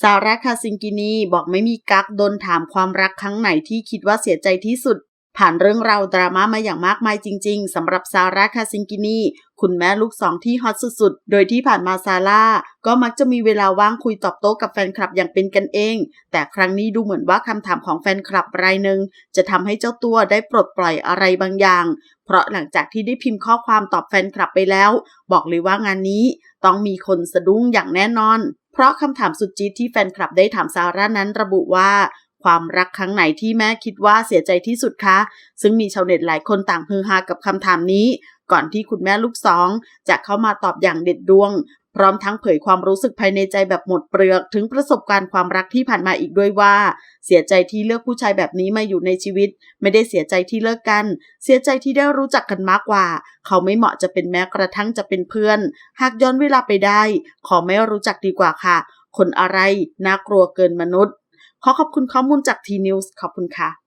ซาร่าคาซิงกินีบอกไม่มีกักโดนถามความรักครั้งไหนที่คิดว่าเสียใจที่สุด ผ่านเรื่องราวดราม่ามาอย่างมากมายจริง ๆสำหรับซาร่าคาซิงกินีคุณแม่ลูกสองที่ฮอตสุดๆ โดยที่ผ่านมาซาร่าก็มักจะมีเวลาว่างคุยตอบโต้กับแฟนคลับอย่างเป็นกันเอง แต่ครั้งนี้ดูเหมือนว่าคำถามของแฟนคลับรายหนึ่งจะทำให้เจ้าตัวได้ปลดปล่อยอะไรบางอย่าง เพราะหลังจากที่ได้พิมพ์ข้อความตอบแฟนคลับไปแล้ว บอกเลยว่างานนี้ ต้องมีคนสะดุ้งอย่างแน่นอน เพราะคำถามสุดจี๊ดที่แฟนคลับได้ถามซาร่านั้นระบุว่า ความรักครั้งไหนที่แม่คิดว่าเสียใจที่สุดคะ ซึ่งมีชาวเน็ตหลายคนต่างฮือฮากับคำถามนี้ ก่อนที่คุณแม่ลูกสองจะเข้ามาตอบอย่างเด็ดดวง พร้อมทั้งเผยความรู้สึกภายในใจแบบหมดเปลือก ถึงประสบการณ์ความรักที่ผ่านมาอีกด้วยว่า เสียใจที่เลือกผู้ชายแบบนี้มาอยู่ในชีวิต ไม่ได้เสียใจที่เลิกกัน เสียใจที่ได้รู้จักกันมากกว่า เขาไม่เหมาะจะเป็นแม้กระทั่งจะเป็นเพื่อน หากย้อนเวลาไปได้ ขอไม่รู้จักดีกว่าค่ะ คนอะไรน่ากลัวเกินมนุษย์ ขอขอบคุณข้อมูลจากทีนิวส์ขอบคุณค่ะ